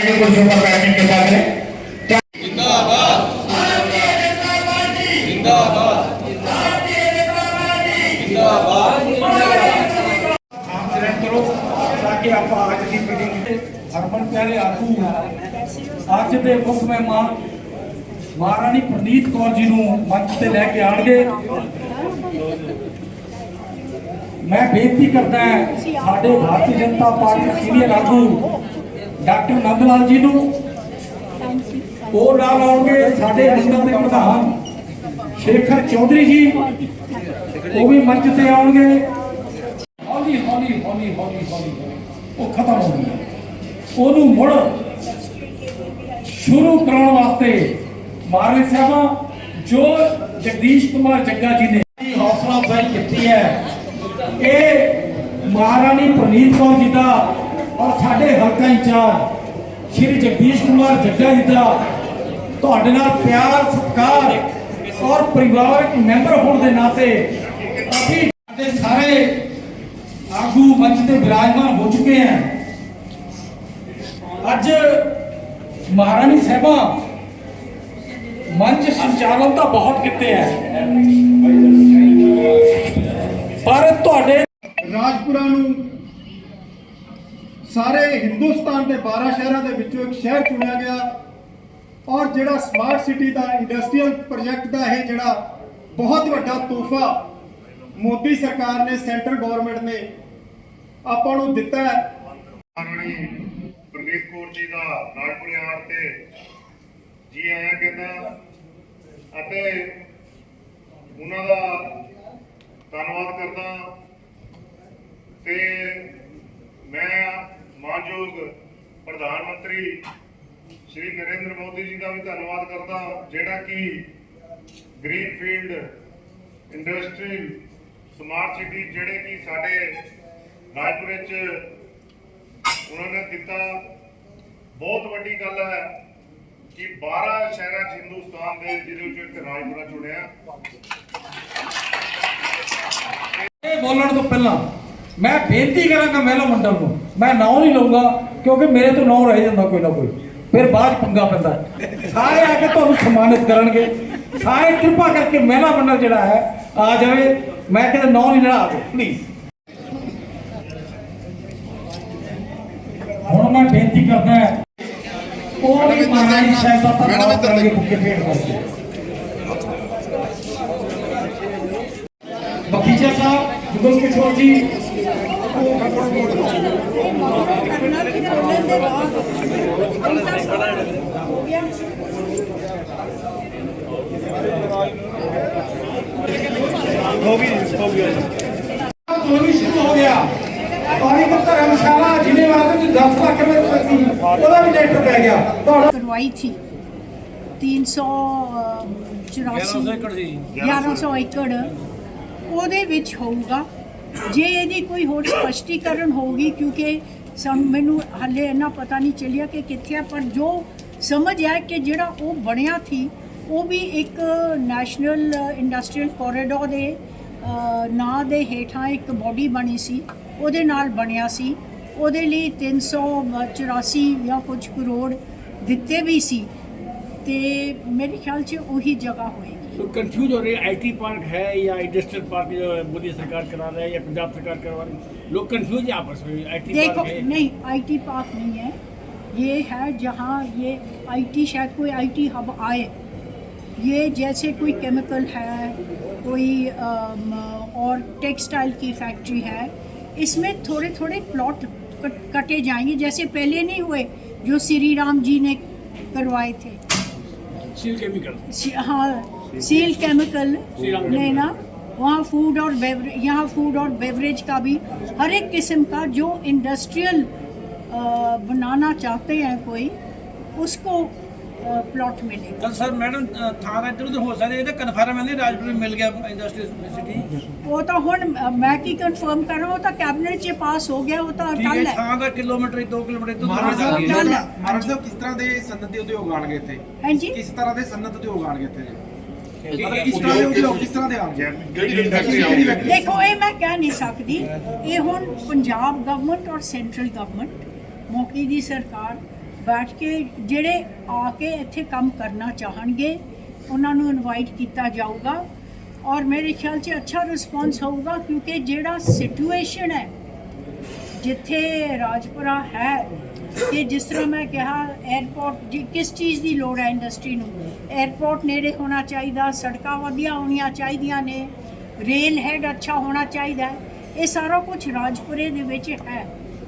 आगे कुर्सियों पर बैठने की कृपा करें ਆਪ ਗ੍ਰਹਿਣ ਕਰੋ ਤਾਂ ਕਿ ਆਪਾਂ ਅੱਜ ਦੀ ਮੀਟਿੰਗ ਵਿੱਚ ਹਰਮਨ ਪਿਆਰੇ ਆਗੂ ਅੱਜ ਦੇ ਮੁੱਖ ਮਹਿਮਾਨ ਮਹਾਰਾਣੀ ਪ੍ਰਨੀਤ ਕੌਰ ਜੀ ਨੂੰ ਮੰਚ ਤੇ ਲੈ ਕੇ ਆਣਗੇ ਮੈਂ ਬੇਨਤੀ ਕਰਦਾ ਹਾਂ ਸਾਡੇ ਭਾਰਤੀ ਜਨਤਾ ਪਾਰਟੀ ਸੀਨੀਅਰ ਆਗੂ ਡਾਕਟਰ ਨੰਦ ਲਾਲ ਜੀ ਨੂੰ। ਉਹ ਨਾਲ ਆਉਣਗੇ ਸਾਡੇ ਮੰਡਲ ਦੇ ਪ੍ਰਧਾਨ ਸ਼ੇਖਰ ਚੌਧਰੀ ਜੀ। ਉਹ ਵੀ ਮੰਚ ਤੇ ਆਉਣਗੇ। ਹੌਲੀ ਹੌਲੀ ਹੌਲੀ ਹੌਲੀ ਹੌਲੀ ਉਹ ਖਤਮ ਹੋ ਗਿਆ ਉਹਨੂੰ ਮੁੜ ਸ਼ੁਰੂ ਕਰਾਉਣ ਵਾਸਤੇ ਮਾਰੇ ਸਾਹਿਬਾ, ਜੋ ਜਗਦੀਸ਼ ਕੁਮਾਰ ਜੱਗਾ ਜੀ ਨੇ ਹੌਸਲਾ ਅਫਜ਼ਾਈ ਕੀਤੀ ਹੈ, ਇਹ ਮਹਾਰਾਣੀ ਪ੍ਰਨੀਤ ਕੌਰ ਜੀ ਦਾ ਔਰ ਸਾਡੇ ਹਲਕਾ ਇੰਚਾਰਜ ਸ਼੍ਰੀ ਜਗਦੀਸ਼ ਕੁਮਾਰ ਜੱਗਾ ਜੀ ਦਾ ਤੁਹਾਡੇ ਨਾਲ ਪਿਆਰ, ਸਤਿਕਾਰ ਔਰ ਪਰਿਵਾਰਕ ਮੈਂਬਰ ਹੋਣ ਦੇ ਨਾਤੇ ਅਸੀਂ ਸਾਡੇ ਸਾਰੇ ਆਗੂ ਮੰਚ ਤੇ ਵਿਰਾਜਮਾਨ ਹੋ ਚੁੱਕੇ ਹਨ ਅੱਜ ਮਹਾਰਾਣੀ ਸਾਹਿਬਾ ਮੰਚ ਸੰਚਾਲਨ ਤਾਂ ਬਹੁਤ ਕੀਤੇ ਹੈ। ਪਰ ਤੁਹਾਡੇ ਰਾਜਪੁਰਾ ਨੂੰ ਸਾਰੇ ਹਿੰਦੁਸਤਾਨ ਦੇ 12 ਸ਼ਹਿਰਾਂ ਦੇ ਵਿੱਚੋਂ ਇੱਕ ਸ਼ਹਿਰ ਚੁਣਿਆ ਗਿਆ ਔਰ ਜਿਹੜਾ ਸਮਾਰਟ ਸਿਟੀ ਦਾ ਇੰਡਸਟਰੀਅਲ ਪ੍ਰੋਜੈਕਟ ਦਾ ਇਹ ਜਿਹੜਾ ਬਹੁਤ ਵੱਡਾ ਤੋਹਫਾ ਮੋਦੀ ਸਰਕਾਰ ਨੇ ਸੈਂਟਰ ਗਵਰਨਮੈਂਟ ਨੇ ਆਪਾਂ ਨੂੰ ਦਿੱਤਾ ਹੈ। ਰਾਣੀ ਕੌਰ ਜੀ ਦਾ ਰਾਜਪੁਰੇ ਆਉਣ ਤੇ ਜੀ ਆਇਆਂ ਕਹਿੰਦਾ, ਅਤੇ ਉਹਨਾਂ ਦਾ ਧੰਨਵਾਦ ਕਰਦਾ ਤੇ ਮੈਂ ਮਾਨਯੋਗ ਪ੍ਰਧਾਨ ਮੰਤਰੀ ਸ਼੍ਰੀ ਨਰਿੰਦਰ ਮੋਦੀ ਜੀ ਦਾ ਵੀ ਧੰਨਵਾਦ ਕਰਦਾ ਜਿਹੜਾ ਕਿ ਗ੍ਰੀਨਫੀਲਡ ਇੰਡਸਟਰੀ ਸਮਾਰਟ ਸਿਟੀ ਜਿਹੜੇ ਕਿ ਸਾਡੇ ਰਾਜਪੁਰੇ ਚ ਉਹਨਾਂ ਨੇ ਦਿੱਤਾ। ਬਹੁਤ ਵੱਡੀ ਗੱਲ ਹੈ ਕਿ 12 ਸ਼ਹਿਰਾਂ 'ਚ ਹਿੰਦੁਸਤਾਨ ਦੇ ਜਿਹਦੇ ਵਿੱਚ ਇੱਕ ਰਾਜਪੁਰਾ ਚੁਣਿਆ। ਇਹ ਬੋਲਣ ਤੋਂ ਪਹਿਲਾਂ ਮੈਂ ਬੇਨਤੀ ਕਰਾਂਗਾ ਮਹਿਲਾ ਮੰਡਲ ਨੂੰ ਮੈਂ ਨਾਂ ਨਹੀਂ ਲਊਂਗਾ ਕਿਉਂਕਿ ਮੇਰੇ ਤੋਂ ਨਾਂ ਰਹਿ ਜਾਂਦਾ ਕੋਈ ਨਾ ਕੋਈ। ਫਿਰ ਬਾਅਦ ਪੰਗਾ ਪੈਂਦਾ। ਸਾਰੇ ਆ ਕੇ ਤੁਹਾਨੂੰ ਸਨਮਾਨਿਤ ਕਰਨਗੇ। ਸਾਰੇ ਕਿਰਪਾ ਕਰਕੇ ਮਹਿਲਾ ਮੰਡਲ ਜਿਹੜਾ ਹੈ ਆ ਜਾਵੇ। ਮੈਂ ਕਿਤੇ ਨਾਂ ਨਹੀਂ ਲੈਣਾ ਆਵੇ ਪਲੀਜ਼ ਹੁਣ ਮੈਂ ਬੇਨਤੀ ਕਰਦਾ ਉਹ ਵੀ ਮਹਾਰਾਜ ਸਾਹਿਬ ਦਾ ਧੰਨਵਾਦ ਕਰਾਂਗੇ ਭੁੱਖੇ ਪੇਟ ਕਰਕੇ ਬਖੀਚਾ ਸਾਹਿਬ ਜੁਗਲ ਕਿਸ਼ੋਰ ਜੀ ਇਹ ਮਗਰੋਂ ਕਰਨਾ ਕਿ ਬੋਲਣ ਏਕੜ। ਉਹਦੇ ਵਿੱਚ ਹੋਊਗਾ ਜੇ ਇਹਦੀ ਕੋਈ ਹੋਰ ਸਪਸ਼ਟੀਕਰਨ ਹੋਊਗੀ, ਕਿਉਂਕਿ ਸਾਨੂੰ ਮੈਨੂੰ ਹਾਲੇ ਇੰਨਾ ਪਤਾ ਨਹੀਂ ਚੱਲਿਆ ਕਿ ਕਿੱਥੇ ਆ, ਪਰ ਜੋ ਸਮਝ ਆ ਕਿ ਜਿਹੜਾ ਉਹ ਬਣਿਆ ਸੀ, ਉਹ ਵੀ ਇੱਕ ਨੈਸ਼ਨਲ ਇੰਡਸਟਰੀਅਲ ਕੋਰੀਡੋਰ ਦੇ ਨਾਂ ਦੇ ਹੇਠਾਂ ਇੱਕ ਬੋਡੀ ਬਣੀ ਸੀ, ਉਹਦੇ ਨਾਲ ਬਣਿਆ ਸੀ। ਉਹਦੇ ਲਈ 384 ਜਾਂ ਕੁਝ ਕਰੋੜ ਦਿੱਤੇ ਵੀ ਸੀ। ਤੇ ਮੇਰੇ ਖਿਆਲ 'ਚ ਉਹੀ ਜਗ੍ਹਾ ਹੋਈ तो कंफ्यूज हो रही है। आईटी पार्क है या इंडस्ट्रियल पार्क जो मोदी सरकार करा रहा है या पंजाब सरकार करवा रही है लोग कंफ्यूज है आपस में। आईटी देखो पार्क नहीं आईटी पार्क नहीं है। ये है जहाँ ये आईटी शायद कोई आईटी हब आए। ये जैसे कोई केमिकल है कोई अम, और टेक्सटाइल की फैक्ट्री है इसमें थोड़े थोड़े प्लॉट कटे जाएँगे। जैसे पहले नहीं हुए जो श्री राम जी ने करवाए थे। केमिकल हाँ सील केमिकल श्रीराम ने ना वहाँ फूड और बेवरेज यहाँ फूड और बेवरेज का भी हर एक किस्म का जो इंडस्ट्रियल बनाना चाहते हैं कोई उसको प्लॉट मिलेगा ਤਾਂ ਸਰ ਮੈਡਮ ਅ, ਥਾਂ ਇੱਧਰ ਉੱਧਰ ਹੋ ਸਕਦਾ ਇਹ ਤਾਂ ਕਨਫਰਮ ਹੈ ਨਹੀਂ ਰਾਜਪੁਰ ਮਿਲ ਗਿਆ ਇੰਡਸਟਰੀ ਸਿਟੀ वो तो ਹੁਣ ਮੈਂ ਕੀ ਕਨਫਰਮ ਕਰ ਰਹਾ ਉਹ ਤਾਂ ਕੈਬਨਿਟ 'ਚ ਪਾਸ ਹੋ ਗਿਆ ਉਹ ਤਾਂ ਠੀਕ ਹੈ ਟੱਲ ਹੈ ਥਾਂ ਦਾ ਕਿਲੋਮੀਟਰ 2 ਕਿਲੋਮੀਟਰ ਤੋਂ ਦੂਰ ਮਹਾਰਾਜ ਜਾ ਸਾਹਿਬ, ਕੇ ਚੱਲ। ਮਹਾਰਾਜ ਸਾਹਿਬ ਕਿਸ ਤਰ੍ਹਾਂ ਦੇ ਸਨਅਤੀ ਉਦਯੋਗ ਆਣਗੇ ਇੱਥੇ ਹਾਂਜੀ ਕਿਸ ਤਰ੍ਹਾਂ ਦੇ ਸਨਅਤ ਉਦਯੋਗ ਆਣਗੇ ਇੱਥੇ ਜੀ ਮਤਲਬ ਕਿਸ ਤਰ੍ਹਾਂ ਦੇ ਉਦਯੋਗ ਕਿਸ ਤਰ੍ਹਾਂ ਦੇ ਆਣਗੇ ਜਿਹੜੀ industry ਕਿਹੜੀ factory? ਦੇਖੋ ਇਹ ਮੈਂ ਕਹਿ ਨਹੀਂ ਸਕਦੀ। ਇਹ ਹੁਣ ਪੰਜਾਬ ਗਵਰਨਮੈਂਟ ਔਰ ਸੈਂਟਰਲ ਗਵਰਨਮੈਂਟ ਮੌਕੇ ਦੀ ਸਰਕਾਰ ਬੈਠ ਕੇ ਜਿਹੜੇ ਆ ਕੇ ਇੱਥੇ ਕੰਮ ਕਰਨਾ ਚਾਹਣਗੇ ਉਹਨਾਂ ਨੂੰ ਇਨਵਾਈਟ ਕੀਤਾ ਜਾਊਗਾ ਔਰ ਮੇਰੇ ਖਿਆਲ 'ਚ ਅੱਛਾ ਰਿਸਪੌਂਸ ਹੋਊਗਾ ਕਿਉਂਕਿ ਜਿਹੜਾ ਸਿਚੁਏਸ਼ਨ ਹੈ ਜਿੱਥੇ ਰਾਜਪੁਰਾ ਹੈ ਕਿ ਜਿਸ ਤਰ੍ਹਾਂ ਮੈਂ ਕਿਹਾ 에ਅਰਪੋਰਟ ਜੀ ਕਿਸ ਚੀਜ਼ ਦੀ ਲੋੜ ਹੈ ਇੰਡਸਟਰੀ ਨੂੰ? 에ਅਰਪੋਰਟ ਨੇੜੇ ਹੋਣਾ ਚਾਹੀਦਾ ਸੜਕਾਂ ਵਧੀਆ ਹੋਣੀਆਂ ਚਾਹੀਦੀਆਂ ਨੇ ਰੇਲ ਹੈਡ ਅੱਛਾ ਹੋਣਾ ਚਾਹੀਦਾ ਹੈ। ਇਹ ਸਾਰਾ ਕੁਝ ਰਾਜਪੁਰੇ ਦੇ ਵਿੱਚ ਹੈ।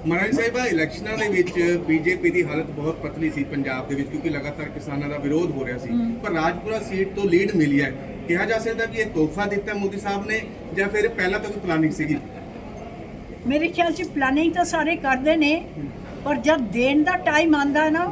ਮਹਾਰਾਜ ਸਾਹਿਬਾ ਇਲੈਕਸ਼ਨਾਂ ਦੇ ਵਿੱਚ ਬੀਜੇਪੀ ਦੀ ਹਾਲਤ ਬਹੁਤ ਪਤਲੀ ਸੀ ਪੰਜਾਬ ਦੇ ਵਿੱਚ ਕਿਉਂਕਿ ਲਗਾਤਾਰ ਕਿਸਾਨਾਂ ਦਾ ਵਿਰੋਧ ਹੋ ਰਿਹਾ ਸੀ। ਪਰ ਰਾਜਪੁਰਾ ਸੀਟ ਤੋਂ ਲੀਡ ਮਿਲੀ ਹੈ। ਕਿਹਾ ਜਾ ਸਕਦਾ ਕਿ ਇਹ ਤੋਹਫਾ ਦਿੱਤਾ ਮੋਦੀ ਸਾਹਿਬ ਨੇ ਜਾਂ ਫਿਰ ਪਹਿਲਾਂ ਤੋਂ ਕੋਈ ਪਲਾਨਿੰਗ ਸੀਗੀ? ਮੇਰੇ ਖਿਆਲ 'ਚ ਪਲਾਨਿੰਗ ਤਾਂ ਸਾਰੇ ਕਰਦੇ ਨੇ ਪਰ ਜਦ ਦੇਣ ਦਾ ਟਾਈਮ ਆਂਦਾ ਨਾ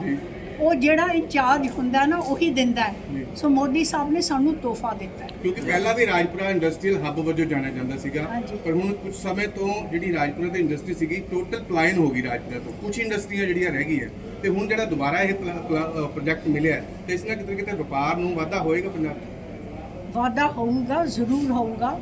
ਉਹ ਜਿਹੜਾ ਇੰਚਾਰਜ ਹੁੰਦਾ ਨਾ ਉਹੀ ਦਿੰਦਾ ਹੈ। ਸੋ ਮੋਦੀ ਸਾਹਿਬ ਨੇ ਸਾਨੂੰ ਤੋਹਫਾ ਦਿੱਤਾ ਹੈ। ਕਿਉਂਕਿ ਪਹਿਲਾਂ ਵੀ ਰਾਜਪੁਰਾ ਇੰਡਸਟਰੀਅਲ ਹੱਬ ਵਜੋਂ ਜਾਣਿਆ ਜਾਂਦਾ ਸੀਗਾ। ਪਰ ਹੁਣ ਕੁਝ ਸਮੇਂ ਤੋਂ ਜਿਹੜੀ ਰਾਜਪੁਰਾ ਦੀ ਇੰਡਸਟਰੀ ਸੀਗੀ ਟੋਟਲ ਪਲਾਇਨ ਹੋ ਗਈ ਰਾਜਪੁਰਾ ਤੋਂ। ਕੁਝ ਇੰਡਸਟਰੀਆਂ ਜਿਹੜੀਆਂ ਰਹਿ ਗਈਆਂ। ਤੇ ਹੁਣ ਜਿਹੜਾ ਦੁਬਾਰਾ ਇਹ ਪ੍ਰੋਜੈਕਟ ਮਿਲਿਆ ਹੈ, ਤੇ ਇਸ ਨਾਲ ਕਿਤੇ ਕਿਤੇ ਵਪਾਰ ਨੂੰ ਵਾਧਾ ਹੋਏਗਾ ਪੰਜਾਬ ਵਾਧਾ ਹੋਊਗਾ ਜ਼ਰੂਰ ਹੋਊਗਾ।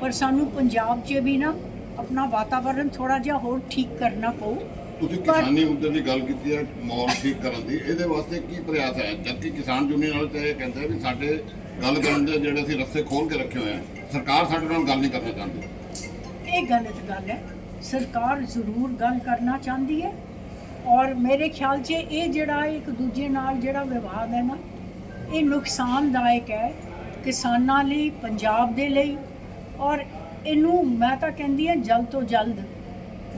ਪਰ ਸਾਨੂੰ ਪੰਜਾਬ 'ਚ ਵੀ ਨਾ ਆਪਣਾ ਵਾਤਾਵਰਣ ਥੋੜਾ ਜਿਹਾ ਹੋਰ ਠੀਕ ਕਰਨਾ ਪਊ। ਤੁਸੀਂ ਕਿਸਾਨੀ ਮੁੱਦੇ ਦੀ ਗੱਲ ਕੀਤੀ ਹੈ, ਮਾਹੌਲ ਠੀਕ ਕਰਨ ਦੀ, ਇਹਦੇ ਵਾਸਤੇ ਕੀ ਪ੍ਰਯਾਸ ਹੈ? ਜਦਕਿ ਕਿਸਾਨ ਯੂਨੀਅਨ ਵਾਲੇ ਤਾਂ ਇਹ ਕਹਿੰਦੇ ਆ ਵੀ ਸਾਡੇ ਗੱਲ ਕਰਨ ਦੇ ਜਿਹੜੇ ਅਸੀਂ ਰਸਤੇ ਖੋਲ ਕੇ ਰੱਖੇ ਹੋਏ ਆ, ਸਰਕਾਰ ਸਾਡੇ ਨਾਲ ਗੱਲ ਨਹੀਂ ਕਰਨਾ ਚਾਹੁੰਦੀ। ਇਹ ਗਲਤ ਗੱਲ ਹੈ, ਸਰਕਾਰ ਜ਼ਰੂਰ ਗੱਲ ਕਰਨਾ ਚਾਹੁੰਦੀ ਹੈ ਔਰ ਮੇਰੇ ਖਿਆਲ 'ਚ ਇਹ ਜਿਹੜਾ ਇੱਕ ਦੂਜੇ ਨਾਲ ਜਿਹੜਾ ਵਿਵਾਦ ਹੈ ਨਾ, ਇਹ ਨੁਕਸਾਨਦਾਇਕ ਹੈ ਕਿਸਾਨਾਂ ਲਈ, ਪੰਜਾਬ ਦੇ ਲਈ ਔਰ ਇਹਨੂੰ ਮੈਂ ਤਾਂ ਕਹਿੰਦੀ ਹਾਂ ਜਲਦ ਤੋਂ ਜਲਦ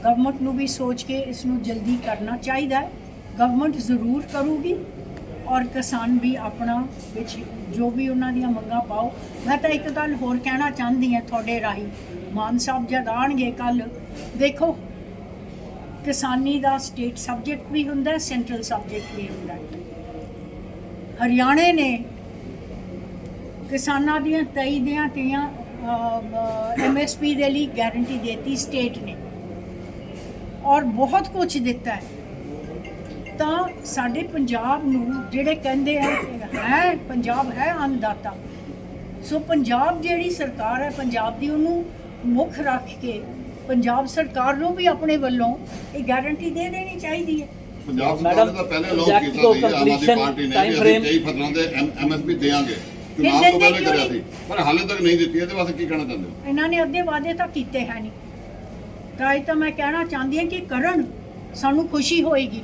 ਗਵਰਨਮੈਂਟ ਨੂੰ ਵੀ ਸੋਚ ਕੇ ਇਸ ਨੂੰ ਜਲਦੀ ਕਰਨਾ ਚਾਹੀਦਾ ਹੈ। ਗਵਰਨਮੈਂਟ ਜ਼ਰੂਰ ਕਰੂਗੀ ਔਰ ਕਿਸਾਨ ਵੀ ਆਪਣਾ ਵਿੱਚ ਜੋ ਵੀ ਉਹਨਾਂ ਦੀਆਂ ਮੰਗਾਂ ਪਾਓ। ਮੈਂ ਤਾਂ ਇੱਕ ਗੱਲ ਹੋਰ ਕਹਿਣਾ ਚਾਹੁੰਦੀ ਹਾਂ ਤੁਹਾਡੇ ਰਾਹੀਂ। ਮਾਨ ਸਾਹਿਬ ਜਦ ਆਉਣਗੇ ਕੱਲ ਦੇਖੋ, ਕਿਸਾਨੀ ਦਾ ਸਟੇਟ ਸਬਜੈਕਟ ਵੀ ਹੁੰਦਾ ਹੈ ਸੈਂਟਰਲ ਸਬਜੈਕਟ ਵੀ ਹੁੰਦਾ। ਹੈ ਹਰਿਆਣੇ ਨੇ ਕਿਸਾਨਾਂ ਦੀਆਂ 23 ਦੀਆਂ ਤੀਆਂ ਐਮਐਸਪੀ ਦੇ ਲਈ ਗਾਰੰਟੀ ਦੇਤੀ ਸਟੇਟ ਨੇ। ਔਰ ਬਹੁਤ ਕੁਝ ਦਿੱਤਾ ਹੈ। ਤਾਂ ਸਾਡੇ ਪੰਜਾਬ ਨੂੰ ਜਿਹੜੇ ਕਹਿੰਦੇ ਆ ਹੈ ਪੰਜਾਬ ਹੈ ਅੰਨਦਾਤਾ। ਸੋ ਪੰਜਾਬ ਜਿਹੜੀ ਸਰਕਾਰ ਹੈ ਪੰਜਾਬ ਦੀ ਉਹਨੂੰ ਮੁੱਖ ਰੱਖ ਕੇ ਪੰਜਾਬ ਸਰਕਾਰ ਨੂੰ ਵੀ ਆਪਣੇ ਵੱਲੋਂ ਇਹ ਗਾਰੰਟੀ ਦੇ ਦੇਣੀ ਚਾਹੀਦੀ ਹੈ। ਪੰਜਾਬ ਸਰਕਾਰ ਨੇ ਤਾਂ ਪਹਿਲੇ ਅਨਾਉਂਸ ਕੀਤਾ ਸੀ ਆਮ ਆਦਮੀ ਪਾਰਟੀ ਨੇ ਵੀ ਅਸੀਂ ਕਈ ਫਸਲਾਂ ਦੇ ਐਮਐਸਪੀ ਦੇਵਾਂਗੇ। ਚੁਣਾਵ ਤੋਂ ਪਹਿਲੇ ਕਰਿਆ? ਸੀ ਪਰ ਹਾਲੇ ਤੱਕ ਨਹੀਂ ਦਿੱਤੀ ਇਹਦੇ ਵਾਸਤੇ ਕੀ ਕਹਿਣਾ ਚਾਹੁੰਦੇ ਹੋ? ਇਹਨਾਂ ਨੇ ਅੱਧੇ ਵਾਅਦੇ ਤਾਂ ਕੀਤੇ ਹੈ ਨਹੀਂ। ਤਾਂ ਇਹ ਤਾਂ ਮੈਂ ਕਹਿਣਾ ਚਾਹੁੰਦੀ ਹਾਂ ਕਿ ਕਰਨ ਸਾਨੂੰ ਖੁਸ਼ੀ ਹੋਏਗੀ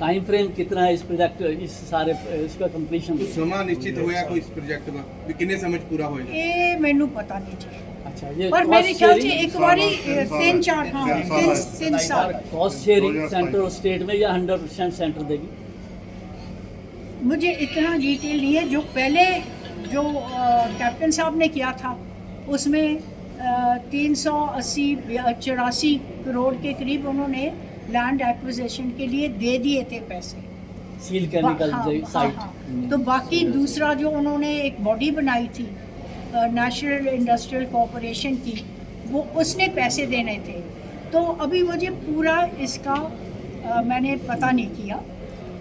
टाइम फ्रेम कितना है इस प्रोजेक्ट इस सारे इसका कंप्लीशन ਕੋਈ ਸਮਾਂ ਨਿਸ਼ਚਿਤ ਹੋਇਆ ਕੋਈ ਇਸ ਪ੍ਰੋਜੈਕਟ ਦਾ ਵੀ ਕਿੰਨੇ ਸਮੇਂ 'ਚ ਪੂਰਾ ਹੋਏਗਾ ਇਹ ਮੈਨੂੰ ਪਤਾ ਨਹੀਂ ਜੀ अच्छा ये ਪਰ ਮੇਰੇ ਖਿਆਲ 'ਚ ਇੱਕ ਵਾਰੀ ਅ, ਤਿੰਨ ਚਾਰ ਹਾਂ ਤਿੰਨ ਤਿੰਨ ਸਾਲ कॉस्ट शेयरिंग सेंटर और स्टेट में या हंड्रेड परसेंट सेंटर देगी मुझे इतना डिटेल नहीं है जो पहले जो अ, कैप्टन साहब ने किया था उसमें तीन सौ अस्सी चौरासी करोड़ के करीब उन्होंने लैंड एक्विजिशन के लिए दे दिए थे पैसे। सील केमिकल हाँ, हाँ, साइट हाँ। तो बाकी दूसरा जो उन्होंने एक बॉडी बनाई थी नेशनल इंडस्ट्रियल कॉरपोरेशन की वो उसने पैसे देने थे। तो अभी मुझे पूरा इसका अ, मैंने पता नहीं किया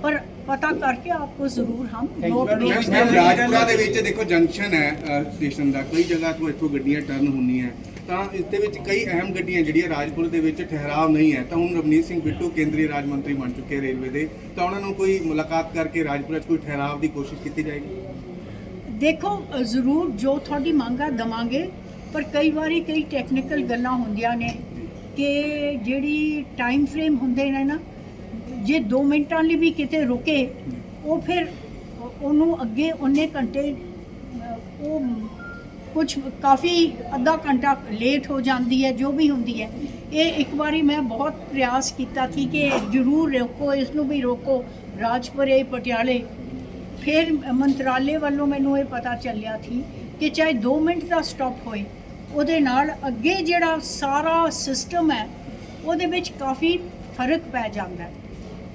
पर पता करके आपको ज़रूर हम नोट ਮੈਮ भेज ਮੈਮ देंगे ਰਾਜਪੁਰਾ ਦੇ ਵਿੱਚ ਦੇਖੋ ਜੰਕਸ਼ਨ ਹੈ ਅ, ਸਟੇਸ਼ਨ ਦਾ ਕਈ ਜਗ੍ਹਾ ਤੋਂ ਇੱਥੋਂ ਗੱਡੀਆਂ ਟਰਨ ਹੁੰਦੀਆਂ ਤਾਂ ਇਸ ਦੇ ਵਿੱਚ ਕਈ ਅਹਿਮ ਗੱਡੀਆਂ ਜਿਹੜੀਆਂ ਰਾਜਪੁਰ ਦੇ ਵਿੱਚ ਠਹਿਰਾਵ ਨਹੀਂ ਹੈ ਤਾਂ ਹੁਣ ਰਵਨੀਤ ਸਿੰਘ ਬਿੱਟੂ ਕੇਂਦਰੀ ਰਾਜ ਮੰਤਰੀ ਬਣ ਚੁੱਕੇ ਆ ਰੇਲਵੇ ਦੇ ਤਾਂ ਉਹਨਾਂ ਨੂੰ ਕੋਈ ਮੁਲਾਕਾਤ ਕਰਕੇ ਰਾਜਪੁਰਾ 'ਚ ਕੋਈ ਠਹਿਰਾਵ ਦੀ ਕੋਸ਼ਿਸ਼ ਕੀਤੀ ਜਾਏਗੀ ਦੇਖੋ ਅ, ਜ਼ਰੂਰ ਜੋ ਤੁਹਾਡੀ ਮੰਗ ਹੈ ਦਵਾਂਗੇ ਪਰ ਕਈ ਵਾਰੀ ਕਈ ਟੈਕਨੀਕਲ ਗੱਲਾਂ ਹੁੰਦੀਆਂ ਨੇ ਕਿ ਜਿਹੜੀ ਟਾਈਮ ਫਰੇਮ ਹੁੰਦੇ ਨੇ ਨਾ ਜੇ 2 ਮਿੰਟਾਂ ਲਈ ਵੀ ਕਿਤੇ ਰੁਕੇ, ਉਹ ਫਿਰ ਉਹਨੂੰ ਅੱਗੇ ਉਹਨੇ ਘੰਟੇ, ਉਹ ਕੁਝ ਕਾਫੀ ਅੱਧਾ ਘੰਟਾ ਲੇਟ ਹੋ ਜਾਂਦੀ ਹੈ, ਜੋ ਵੀ ਹੁੰਦੀ ਹੈ। ਇਹ ਇੱਕ ਵਾਰੀ ਮੈਂ ਬਹੁਤ ਪ੍ਰਯਾਸ ਕੀਤਾ ਸੀ ਕਿ ਜ਼ਰੂਰ ਰੋਕੋ ਇਸ ਨੂੰ ਵੀ ਰੋਕੋ, ਰਾਜਪੁਰੇ, ਪਟਿਆਲੇ। ਫਿਰ ਮੰਤਰਾਲੇ ਵੱਲੋਂ ਮੈਨੂੰ ਇਹ ਪਤਾ ਚੱਲਿਆ ਸੀ ਕਿ ਚਾਹੇ 2 ਮਿੰਟ ਦਾ ਸਟਾਪ ਹੋਏ, ਉਹਦੇ ਨਾਲ ਅੱਗੇ ਜਿਹੜਾ ਸਾਰਾ ਸਿਸਟਮ ਹੈ, ਉਹਦੇ ਵਿੱਚ ਕਾਫੀ ਫ਼ਰਕ ਪੈ ਜਾਂਦਾ ਹੈ।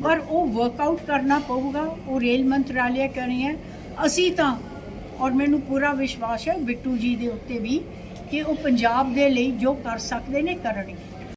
ਪਰ ਉਹ ਵਰਕਆਊਟ ਕਰਨਾ ਪਊਗਾ, ਉਹ ਰੇਲ ਮੰਤਰਾਲੇ ਕਰਨੀ ਹੈ ਅਸੀਂ ਤਾਂ, ਔਰ ਮੈਨੂੰ ਪੂਰਾ ਵਿਸ਼ਵਾਸ ਹੈ ਬਿੱਟੂ ਜੀ ਦੇ ਉੱਤੇ ਵੀ, ਕਿ ਉਹ ਪੰਜਾਬ ਦੇ ਲਈ ਜੋ ਕਰ ਸਕਦੇ ਨੇ, ਕਰਨਗੇ।